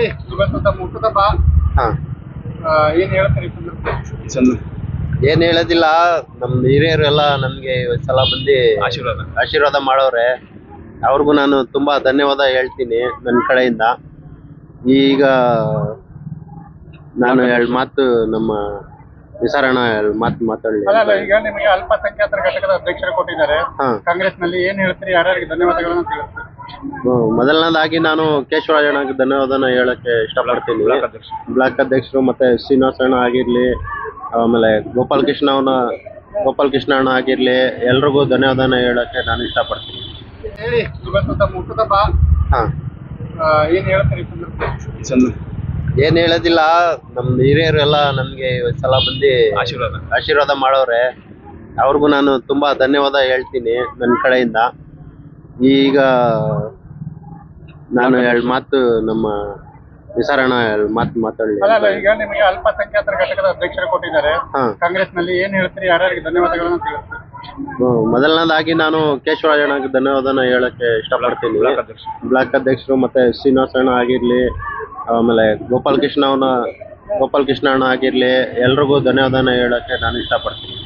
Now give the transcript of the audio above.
ಹೇಳಿ ಇವತ್ತು ಮುಟ್ಟದ ಬಾ ಹಾಂ ಏನ್ ಹೇಳ್ತೀರಿ ಹೇಳೋದಿಲ್ಲ ನಮ್ ಹಿರಿಯರು ಎಲ್ಲ ನಮಗೆ ಸಲ ಬಂದು ಆಶೀರ್ವಾದ. ಆಶೀರ್ವಾದ ಮಾಡೋರೆ. ಅವ್ರಿಗೂ ನಾನು ತುಂಬಾ ಧನ್ಯವಾದ ಹೇಳ್ತೀನಿ ನನ್ನ ಕಡೆಯಿಂದ. ಈಗ ನಾನು ಎರಡು ಮಾತು ನಮ್ಮ ವಿಚಾರಣ ಎರಡು ಮಾತು ಮಾತಾಡಲಿ ಅಲ್ಲ ಅಲ್ಲ ಈಗ ನಿಮಗೆ ಅಲ್ಪಸಂಖ್ಯಾತರ ಘಟಕದ ಅಧ್ಯಕ್ಷರು ಕೊಟ್ಟಿದ್ದಾರೆ. ಹಾ. ಕಾಂಗ್ರೆಸ್ನಲ್ಲಿ ಏನ್ ಹೇಳ್ತೀರಿ ಯಾರ್ಯಾರಿಗೆ ಧನ್ಯವಾದಗಳನ್ನ ತಿಳಿಸ್ತೀರಿ ಮೊದಲನೇದಾಗಿ ನಾನು ಕೇಶವರಾಜಣ್ಣಗೆ ಧನ್ಯವಾದನ ಹೇಳಕ್ಕೆ ಇಷ್ಟಪಡ್ತೀನಿ. ಬ್ಲಾಕ್ ಅಧ್ಯಕ್ಷರು. ಮತ್ತೆ ಶ್ರೀನಿವಾಸಣ್ಣ ಆಗಿರ್ಲಿ ಆಮೇಲೆ ಗೋಪಾಲ್ ಕೃಷ್ಣ ಅವನ ಗೋಪಾಲ್ ಕೃಷ್ಣ ಅಣ್ಣ ಆಗಿರ್ಲಿ ಎಲ್ರಿಗೂ ಧನ್ಯವಾದನ ಹೇಳಕ್ಕೆ ನಾನು ಇಷ್ಟಪಡ್ತೀನಿ. ಹೇಳಿ ಇವತ್ತು ತಮ್ಮ ಹುಟ್ಟುಹಬ್ಬ ಹಾಂ. ಆ, ಏನ್ ಹೇಳ್ತೀರಿ ಈ ಏನು ಹೇಳೋದಿಲ್ಲ ನಮ್ಮ ಹಿರಿಯರು ಎಲ್ಲ ನಮ್ಗೆ ಇವತ್ತು ಸಲ ಬಂದು ಆಶೀರ್ವಾದ. ಆಶೀರ್ವಾದ ಮಾಡೋರೆ. ಅವ್ರಿಗೂ ನಾನು ತುಂಬಾ ಧನ್ಯವಾದ ಹೇಳ್ತೀನಿ ನನ್ನ ಕಡೆಯಿಂದ. ಈಗ ನಾನು ಎರಡು ಮಾತು ನಮ್ಮ ವಿಚಾರಣ ಎರಡು ಮಾತು ಮಾತಾಡಲಿ ಅಲ್ಲ ಅಲ್ಲ ಈಗ ನಿಮಗೆ ಅಲ್ಪಸಂಖ್ಯಾತರ ಘಟಕದ ಅಧ್ಯಕ್ಷರು ಕೊಟ್ಟಿದ್ದಾರೆ. ಹಾಂ. ಕಾಂಗ್ರೆಸ್ನಲ್ಲಿ ಏನ್ ಹೇಳ್ತೀರಿ? ಯಾರ್ಯಾರಿಗೆ ಧನ್ಯವಾದಗಳನ್ನು ತಿಳಿಸ್ತೀರಿ? ಮೊದಲನೇದಾಗಿ ನಾನು ಕೇಶವರಾಜಣ್ಣಗೆ ಧನ್ಯವಾದನ ಹೇಳಕ್ಕೆ ಇಷ್ಟಪಡ್ತೀನಿ. ಬ್ಲಾಕ್ ಅಧ್ಯಕ್ಷರು. ಮತ್ತೆ ಶ್ರೀನಿವಾಸಣ್ಣ ಆಗಿರ್ಲಿ ಆಮೇಲೆ ಗೋಪಾಲ್ ಕೃಷ್ಣ ಅವನ ಗೋಪಾಲ್ ಕೃಷ್ಣ ಅಣ್ಣ ಆಗಿರ್ಲಿ ಎಲ್ರಿಗೂ ಧನ್ಯವಾದನ ಹೇಳಕ್ಕೆ ನಾನು ಇಷ್ಟಪಡ್ತೀನಿ.